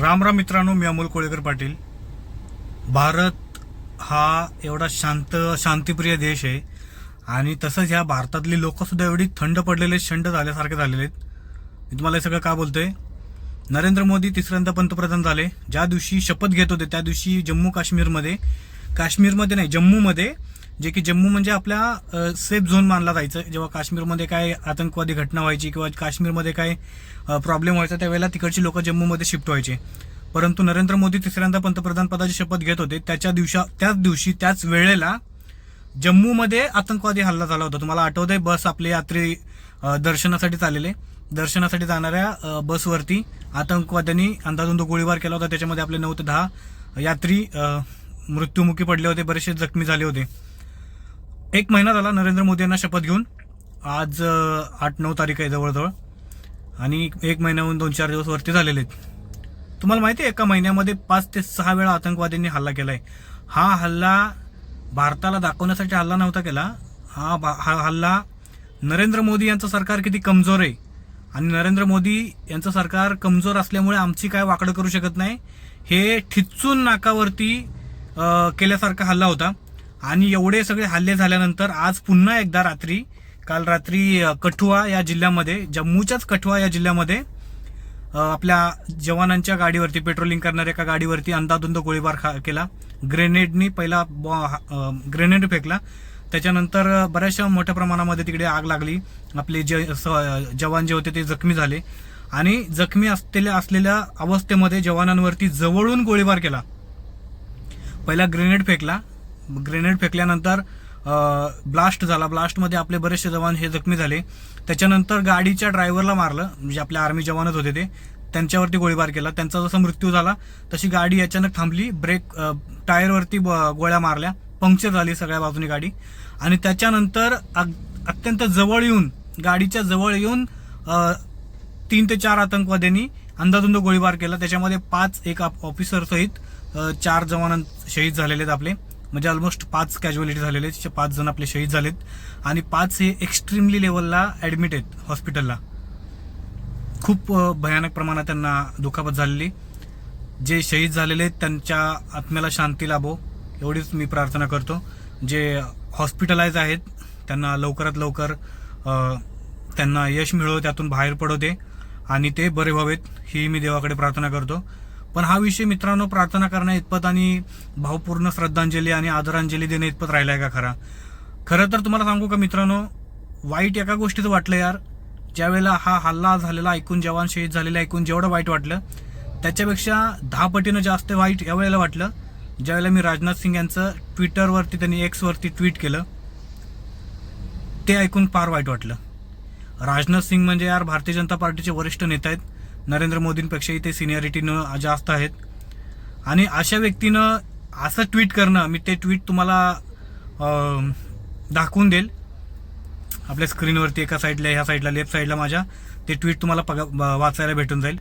राम राम मित्रांनो मी अमोल कोळेकर पाटील. भारत हा एवढा शांत शांतिप्रिय देश आहे. आणि तसंच ह्या भारतातली लोकंसुद्धा एवढी थंड पडलेले थंड झाल्यासारखे झालेले आहेत. मी तुम्हाला हे सगळं का बोलतोय? नरेंद्र मोदी तिसऱ्यांदा पंतप्रधान झाले. ज्या दिवशी शपथ घेत होते त्या दिवशी जम्मू काश्मीरमध्ये काश्मीरमध्ये नाही जम्मूमध्ये जे की जम्मू म्हणजे आपल्या सेफ झोन मानला जायचं. जेव्हा काश्मीरमध्ये काय आतंकवादी घटना व्हायची किंवा काश्मीरमध्ये काय प्रॉब्लेम व्हायचा त्यावेळेला तिकडची लोक जम्मूमध्ये शिफ्ट व्हायचे. परंतु नरेंद्र मोदी तिसऱ्यांदा पंतप्रधान पदाची शपथ घेत होते. त्याच्या दिवसा त्याच दिवशी त्याच वेळेला जम्मूमध्ये आतंकवादी हल्ला झाला होता. तुम्हाला आठवतंय बस आपले यात्री दर्शनासाठी चाललेले. दर्शनासाठी जाणाऱ्या बसवरती आतंकवाद्यांनी अंदाधुंद गोळीबार केला होता. त्याच्यामध्ये आपले नऊ ते दहा यात्री मृत्युमुखी पडले होते. बरेचसे जखमी झाले होते. एक महिना झाला नरेंद्र मोदी यांना शपथ घेऊन. आज आठ नऊ तारीख आहे जवळजवळ. आणि एक महिन्याहून दोन चार दिवस वरती झालेले आहेत. तुम्हाला माहिती आहे एका महिन्यामध्ये पाच ते सहा वेळा आतंकवाद्यांनी हल्ला केलाय. हा हल्ला भारताला दाखवण्यासाठी हल्ला नव्हता केला. हा बा- हा हल्ला नरेंद्र मोदी यांचं सरकार किती कमजोर आहे आणि नरेंद्र मोदी यांचं सरकार कमजोर असल्यामुळे आमची काय वाकडं करू शकत नाही हे ठिचून नाकावरती केल्यासारखा हल्ला होता. आणि एवढे सगळे हल्ले झाल्यानंतर आज पुन्हा एकदा रात्री काल रात्री कठुआ या जिल्ह्यामध्ये जम्मूच्याच कठुआ या जिल्ह्यामध्ये आपल्या जवानांच्या गाडीवरती पेट्रोलिंग करणाऱ्या एका गाडीवरती अंदाधुंद गोळीबार खा केला. ग्रेनेडनी पहिला बॉ- ग्रेनेड फेकला. त्याच्यानंतर बऱ्याचशा मोठ्या प्रमाणामध्ये तिकडे आग लागली. आपले जे स- जवान जे होते ते जखमी झाले. आणि जखमी असलेल्या असलेल्या अवस्थेमध्ये जवानांवरती जवळून गोळीबार केला. पहिला ग्रेनेड फेकला. ग्रेनेड फेकल्यानंतर ब्लास्ट झाला. ब्लास्टमध्ये आपले बरेचसे जवान हे जखमी झाले. त्याच्यानंतर गाडीच्या ड्रायव्हरला मारलं. म्हणजे आपले आर्मी जवानच होते ते. त्यांच्यावरती गोळीबार केला. त्यांचा जसा मृत्यू झाला तशी गाडी अचानक थांबली. ब्रेक टायरवरती ब- गोळ्या मारल्या. पंक्चर झाली सगळ्या बाजूनी गाडी. आणि त्याच्यानंतर अग- अत्यंत जवळ येऊन गाडीच्या जवळ येऊन तीन ते चार आतंकवाद्यांनी अंदाधुंद गोळीबार केला. त्याच्यामध्ये पाच एक ऑफिसर सहित चार जवान शहीद झालेले आहेत आपले. म्हणजे ऑलमोस्ट पाच कॅज्युअलिटी झालेले आहेत. पाच जण आपले शहीद झालेत. आणि पाच हे एक्स्ट्रीमली लेवलला ॲडमिट आहेत हॉस्पिटलला खूप भयानक प्रमाणात त्यांना दुखापत झालेली. जे शहीद झालेले आहेत त्यांच्या आत्म्याला शांती लाभो. एवढीच मी प्रार्थना करतो. जे हॉस्पिटलाइज आहेत त्यांना लवकरात लवकर त्यांना यश मिळो त्यातून बाहेर पडवते आणि ते बरे व्हावेत ही मी देवाकडे प्रार्थना करतो. पण हा विषय मित्रांनो प्रार्थना करण्या इतपत आणि भावपूर्ण श्रद्धांजली आणि आदरांजली देणं इतपत राहिलाय का खरा? खरं तर तुम्हाला सांगू का मित्रांनो वाईट एका गोष्टीचं वाटलं यार. ज्यावेळेला हा हल्ला झालेला ऐकून जवान शहीद झालेला ऐकून जेवढं वाईट वाटलं त्याच्यापेक्षा दहा पटीनं जास्त वाईट यावेळेला वाटलं. ज्यावेळेला मी राजनाथ सिंग यांचं ट्विटरवरती त्यांनी एक्सवरती ट्विट केलं ते ऐकून फार वाईट वाटलं. राजनाथ सिंग म्हणजे यार भारतीय जनता पार्टीचे वरिष्ठ नेते आहेत. नरेंद्र मोदींपेक्षाही ते सिनियरिटीनं जास्त आहेत. आणि अशा व्यक्तीनं असं ट्विट करणं मी ते ट्विट तुम्हाला दाखवून देईल. आपल्या स्क्रीनवरती एका साईडला ह्या साईडला लेफ्ट साईडला माझ्या ते ट्विट तुम्हाला पगा वाचायला भेटून जाईल.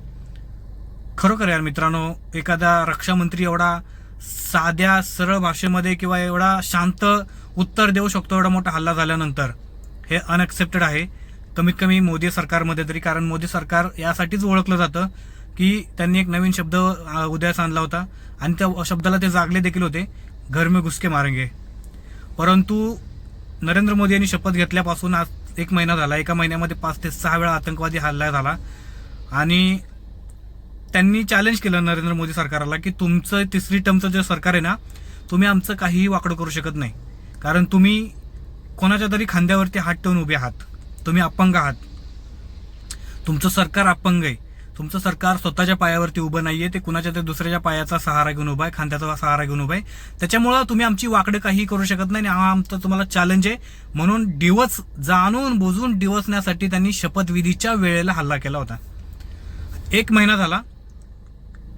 खरोखर यार मित्रांनो एखादा रक्षामंत्री एवढा साध्या सरळ भाषेमध्ये किंवा एवढा शांत उत्तर देऊ शकतो एवढा मोठा हल्ला झाल्यानंतर हे अनएक्सेप्टेड आहे. कमीत कमी मोदी सरकारमध्ये तरी कारण मोदी सरकार यासाठीच ओळखलं जातं की त्यांनी एक नवीन शब्द उदयास आणला होता. आणि त्या शब्दाला ते जागले देखील होते घर में घुसके मारेंगे. परंतु नरेंद्र मोदी यांनी शपथ घेतल्यापासून आज एक महिना झाला एका महिन्यामध्ये पाच ते सहा वेळा आतंकवादी हल्ला झाला. आणि त्यांनी चॅलेंज केलं नरेंद्र मोदी सरकारला की तुमचं तिसरी टर्मचं जे सरकार आहे ना तुम्ही आमचं काहीही वाकडं करू शकत नाही. कारण तुम्ही कोणाच्या तरी खांद्यावरती हात ठेवून उभे आहात. तुम्ही अपंग आहात. तुमचं सरकार अपंग आहे. तुमचं सरकार स्वतःच्या पायावरती उभं नाहीये ते कुणाच्या तरी दुसऱ्याच्या पायाचा सहारा घेऊन उभा आहे खांद्याचा सहारा घेऊन उभा आहे. त्याच्यामुळं तुम्ही आमची वाकडं काही करू शकत नाही आणि हा आमचा तुम्हाला चॅलेंज आहे. म्हणून दिवस जाणून बुजून दिवसण्यासाठी त्यांनी शपथविधीच्या वेळेला हल्ला केला होता. एक महिना झाला.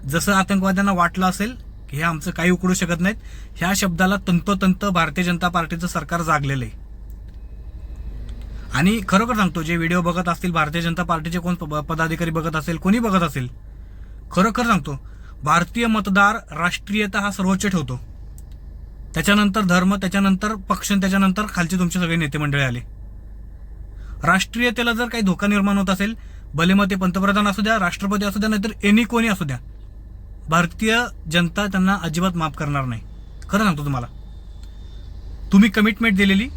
जसं आतंकवाद्यांना वाटलं असेल की हे आमचं काही उकडू शकत नाहीत ह्या शब्दाला तंतोतंत भारतीय जनता पार्टीचं सरकार जागलेलं आहे. आणि खरोखर सांगतो जे व्हिडिओ बघत असतील भारतीय जनता पार्टीचे कोण प- पदाधिकारी बघत असेल कोणी बघत असेल खरोखर सांगतो भारतीय मतदार राष्ट्रीयता हा सर्वोच्च ठेवतो. त्याच्यानंतर धर्म त्याच्यानंतर पक्ष त्याच्यानंतर खालचे तुमचे सगळे नेते मंडळी आले. राष्ट्रीयतेला जर काही धोका निर्माण होत असेल भले मग ते पंतप्रधान असू द्या राष्ट्रपती असू द्या नाहीतर एनी कोणी असू द्या भारतीय जनता त्यांना अजिबात माफ करणार नाही. खरं सांगतो तुम्हाला. तुम्ही कमिटमेंट दिलेली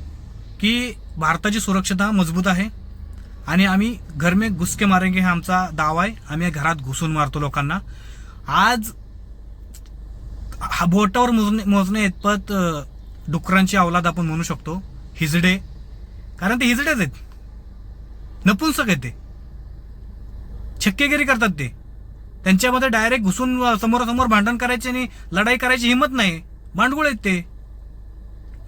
की भारताची सुरक्षता मजबूत आहे आणि आम्ही घर में घुसके मारेंगे हा आमचा दावा आहे. आम्ही घरात घुसून मारतो लोकांना. आज हा बोटावर मोजणे मोजणे इतपत डुकरांची अवलाद आपण म्हणू शकतो. हिजडे. कारण ते हिजडेच आहेत. नपुंसक आहेत ते. छक्केगिरी करतात ते. त्यांच्यामध्ये डायरेक्ट घुसून समोरासमोर भांडण करायचे आणि लढाई करायची हिंमत नाही. भांडगुळ आहेत ते.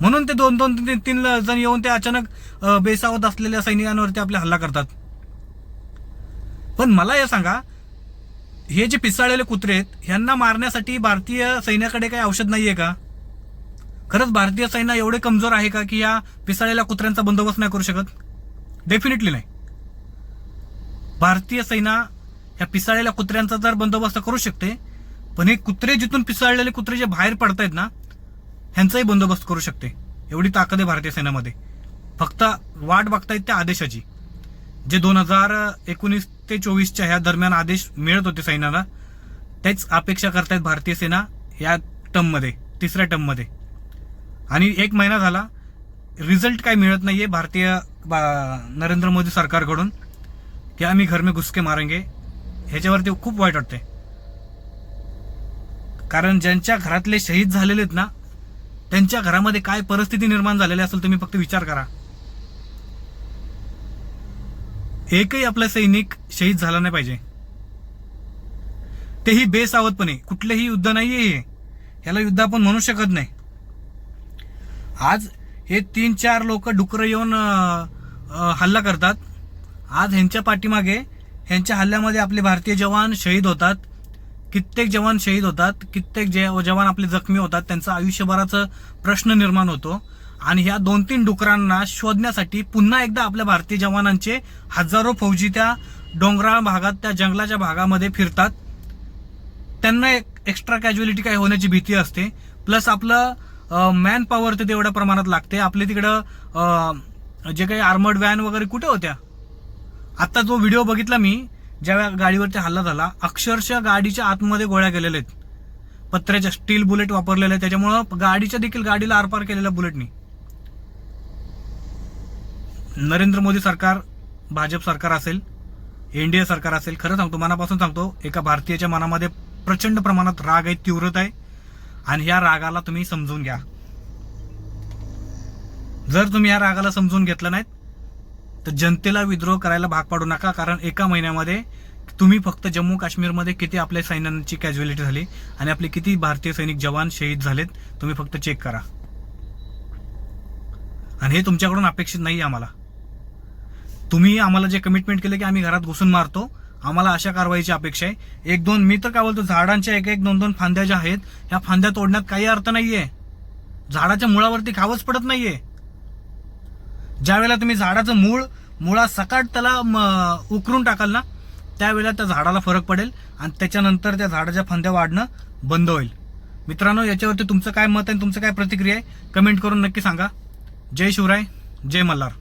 म्हणून ते दोन दोन तीन तीन जण येऊन ते अचानक बेसावत असलेल्या सैनिकांवरती आपले हल्ला करतात. पण मला हे सांगा हे जे पिसाळलेले कुत्रे आहेत ह्यांना मारण्यासाठी भारतीय सैन्याकडे काही औषध नाहीये का? खरंच भारतीय सैन्य एवढे कमजोर आहे का की या पिसाळलेल्या कुत्र्यांचा बंदोबस्त नाही करू शकत? डेफिनेटली नाही. भारतीय सैना ह्या पिसाळलेल्या कुत्र्यांचा तर बंदोबस्त करू शकते पण हे कुत्रे जिथून पिसाळलेले कुत्रे जे बाहेर पडतायत ना ह्यांचाही बंदोबस्त करू शकते. एवढी ताकद आहे भारतीय सेनेमध्ये. फक्त वाट बघतायत त्या आदेशाची. जे दोन हजार एकोणीस ते चोवीसच्या ह्या दरम्यान आदेश मिळत होते सैन्याला त्याच अपेक्षा करतायत भारतीय सेना या टर्ममध्ये तिसऱ्या टर्ममध्ये. आणि एक महिना झाला रिझल्ट काय मिळत नाही आहे भारतीय बा- नरेंद्र मोदी सरकारकडून की आम्ही घर में घुसके मारेंगे. ह्याच्यावरती खूप वाईट वाटते कारण ज्यांच्या घरातले शहीद झालेले आहेत ना त्यांच्या घरामध्ये काय परिस्थिती निर्माण झालेली असेल तुम्ही फक्त विचार करा. एकही आपला सैनिक शहीद झाला नाही पाहिजे. तेही बेसावधपणे कुठलेही युद्ध नाहीये हे. याला युद्ध आपण म्हणू शकत नाही. आज हे तीन चार लोक डुकरं येऊन हल्ला करतात. आज ह्यांच्या पाठीमागे ह्यांच्या हल्ल्यामध्ये आपले भारतीय जवान शहीद होतात. कित्येक जवान शहीद होतात कित्येक जे जवान आपले जखमी होतात त्यांचा आयुष्यभराचा प्रश्न निर्माण होतो. आणि ह्या दोन तीन डुकरांना शोधण्यासाठी पुन्हा एकदा आपल्या भारतीय जवानांचे हजारो फौजी त्या डोंगराळ भागात त्या जंगलाच्या भागामध्ये फिरतात. त्यांना एक एक्स्ट्रा कॅज्युअलिटी काय होण्याची भीती असते. प्लस आपलं मॅन पॉवर ते तेवढ्या प्रमाणात लागते. आपले तिकडं जे काही आर्मर्ड व्हॅन वगैरे कुठे होत्या? आता जो व्हिडिओ बघितला मी ज्या गाडीवरती हल्ला झाला अक्षरशः गाडीच्या आतमध्ये गोळ्या गेलेल्या आहेत. पत्र्याच्या स्टील बुलेट वापरलेल्या आहेत. त्याच्यामुळं गाडीच्या देखील गाडीला आरपार केलेल्या बुलेटनी नरेंद्र मोदी सरकार भाजप सरकार असेल एनडीए सरकार असेल खरं सांगतो मनापासून सांगतो एका भारतीयाच्या मनामध्ये प्रचंड प्रमाणात राग आहे तीव्रता आहे. आणि ह्या रागाला तुम्ही समजून घ्या. जर तुम्ही या रागाला समजून घेतलं नाहीत तर जनतेला विद्रोह करायला भाग पाडू नका कारण एका महिन्यामध्ये तुम्ही फक्त जम्मू काश्मीरमध्ये किती आपल्या सैन्यांची कॅज्युअलिटी झाली आणि आपले किती भारतीय सैनिक जवान शहीद झालेत तुम्ही फक्त चेक करा. आणि हे तुमच्याकडून अपेक्षित नाही आम्हाला. तुम्ही आम्हाला जे कमिटमेंट केलं की आम्ही घरात घुसून मारतो आम्हाला अशा कारवाईची अपेक्षा आहे. एक दोन मी तर काय बोलतो झाडांच्या एक एक दोन दोन फांद्या ज्या आहेत ह्या फांद्या तोडण्यात काही अर्थ नाहीये. झाडाच्या मुळावरती खावच पडत नाहीये. ज्यावेळेला तुम्ही झाडाचं मूळ मुळा सकाट त्याला उकरून टाकाल ना त्यावेळेला त्या झाडाला फरक पडेल आणि त्याच्यानंतर त्या झाडाच्या फांद्या वाढणं बंद होईल. मित्रांनो याच्यावरती तुमचं काय मत आहे तुमचं काय प्रतिक्रिया आहे कमेंट करून नक्की सांगा. जय शिवराय जय मल्हार.